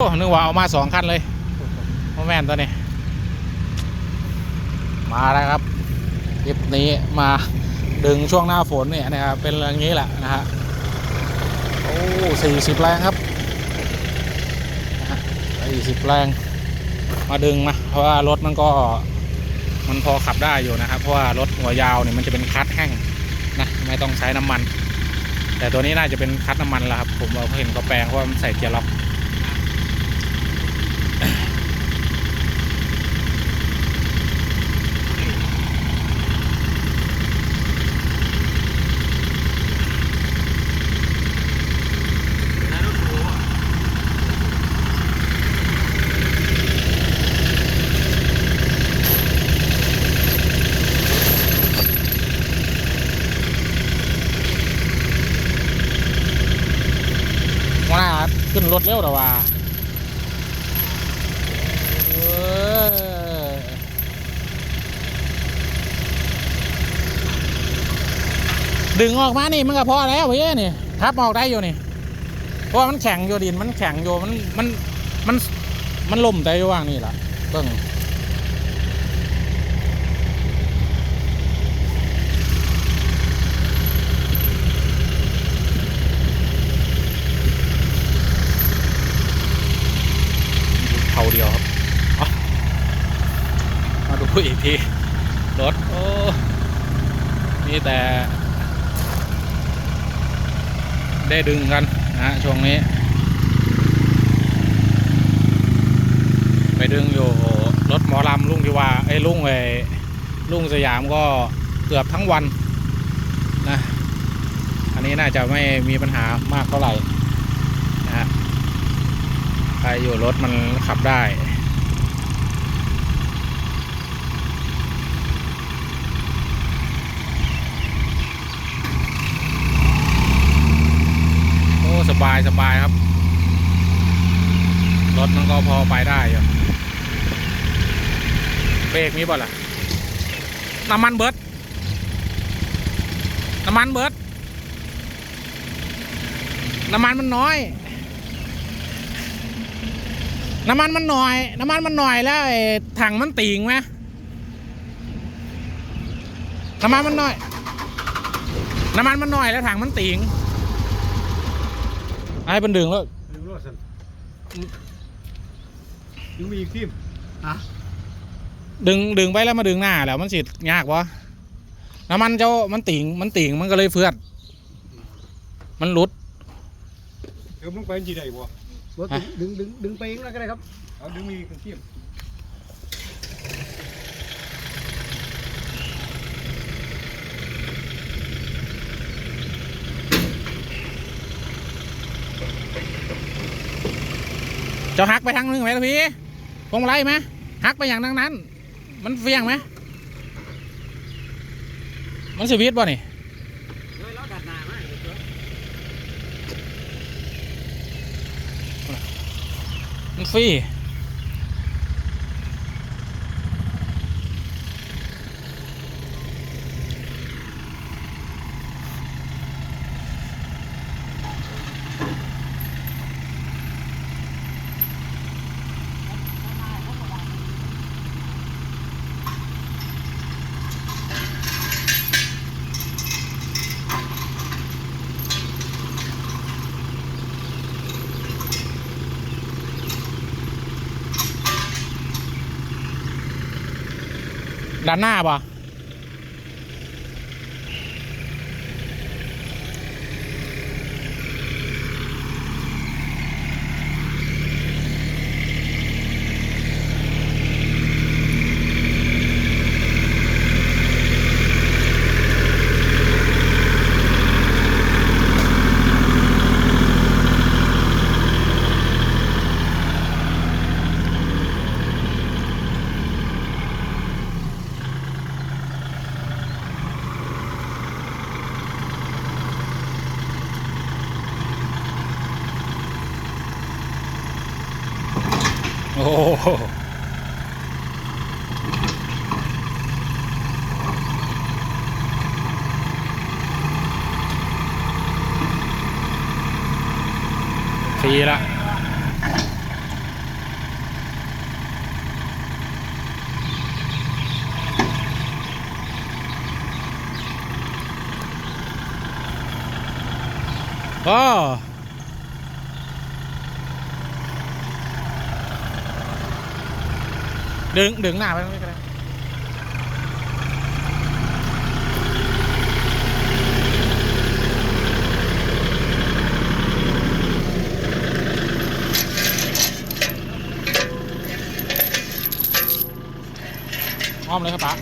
โอ้นึกว่าเอามาสองคันเลยโมแมนตัวนี้ มาแล้วครับคลิปนี้มาดึงช่วงหน้าฝนเนี่ยนะครับเป็นอย่างนี้แหละนะฮะโอ้สี่สิบแรงครับสี่สิบแรง มาดึงมาเพราะว่ารถมันก็มันพอขับได้อยู่นะครับ เพราะว่ารถหัวยาวเนี่ยมันจะเป็นคัดแห้งนะไม่ต้องใช้น้ำมัน แต่ตัวนี้น่าจะเป็นคัดน้ำมันแล้วครับผมเราเห็นเขาแปลงเพราะว่ามันใส่เกียร์ล็อก ว่า ขึ้นรถเร็วหรอว่าดึงออกมานี่มันก็พอแล้วเว้ยนี่ทับออกได้อยู่นี่ เพราะว่ามันแข็งอยู่ดินมันแข็งอยู่มันมันมันมันล่มแต่อยู่ว่างนี่แหละเบิ่งเขาเดียวครับเอามา ดูอีกที รถ โอ้ มีแต่ ได้ดึงกันนะฮะช่วงนี้ ไปดึงอยู่รถหมอลำลุงที่ว่าไอ้ลุงไอ้ลุงสยามก็เกือบทั้งวันนะ อันนี้น่าจะไม่มีปัญหามากเท่าไหร่นะฮะใครอยู่รถมันขับได้ บายสบายครับ รถมันก็พอไปได้อยู่เบรกมีบ่ล่ะ น้ำมันเบิด น้ำมันเบิด น้ำมันมันน้อย น้ำมันมันหน่อย น้ำมันมันหน่อยแล้วไอ้ถังมันติ่งไหมน้ำมันมันน้อย น้ำมันมันน้อยแล้วถังมันติ่ง ไอ้เป็นดึงแล้วดึงรถสันดึงมีอีกทีมฮะดึงดึงไปแล้วมาดึงหน้าแล้วมันสิยากวะน้ำมันเจ้ามันติ่งมันติ่งมันก็เลยเฟือด มันหลุดเดี๋ยวมึงไปจีได้บ่รถดึงดึงดึงไปเองแล้วก็ได้ครับเอาดึงมีอีกทีม จะหักไปทางนึงไหมล่ะพี่พวงมาลัยไหมหักไปอย่างนั้นนั้น มันเฟียงไหมมันสวิตบ่นี่เลยล้อดัดหนมันฟรี ด้านหน้าป่ะ 哦可以了啊 ดึงดึงหน้าไปตรงนี้ก็ได้อ้อมเลยครับป๋า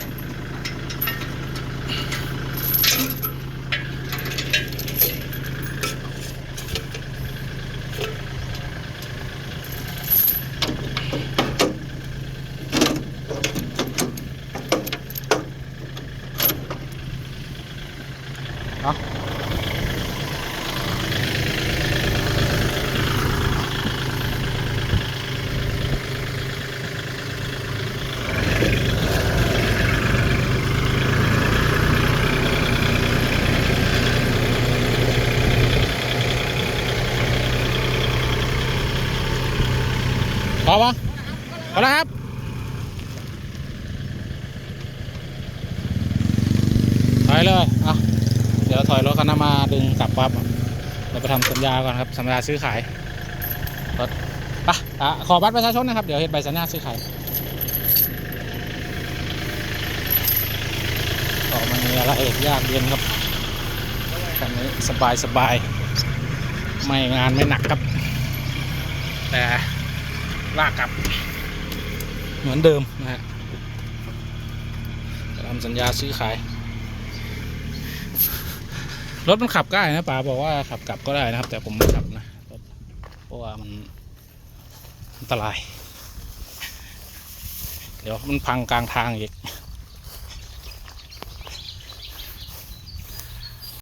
พอปะพอแล้วครับถอยเลยอะเดี๋ยวถอยรถคันนั้นมาดึงกลับปั๊บเราไปทำสัญญาก่อนครับสัญญาซื้อขายรถไปอะขอบัตรประชาชนนะครับ เดี๋ยวเห็นใบสัญญาซื้อขายก็มันมีอะไรยากเย็นครับคันนี้สบายสบายไม่งานไม่หนักครับ แต่ ลากกลับ เหมือนเดิมนะฮะทำสัญญาซื้อขาย รถมันขับได้นะป๋าบอกว่าขับกลับก็ได้นะครับ แต่ผมไม่ขับนะรถเพราะว่ามันอันตราย เดี๋ยวมันพังกลางทางอีก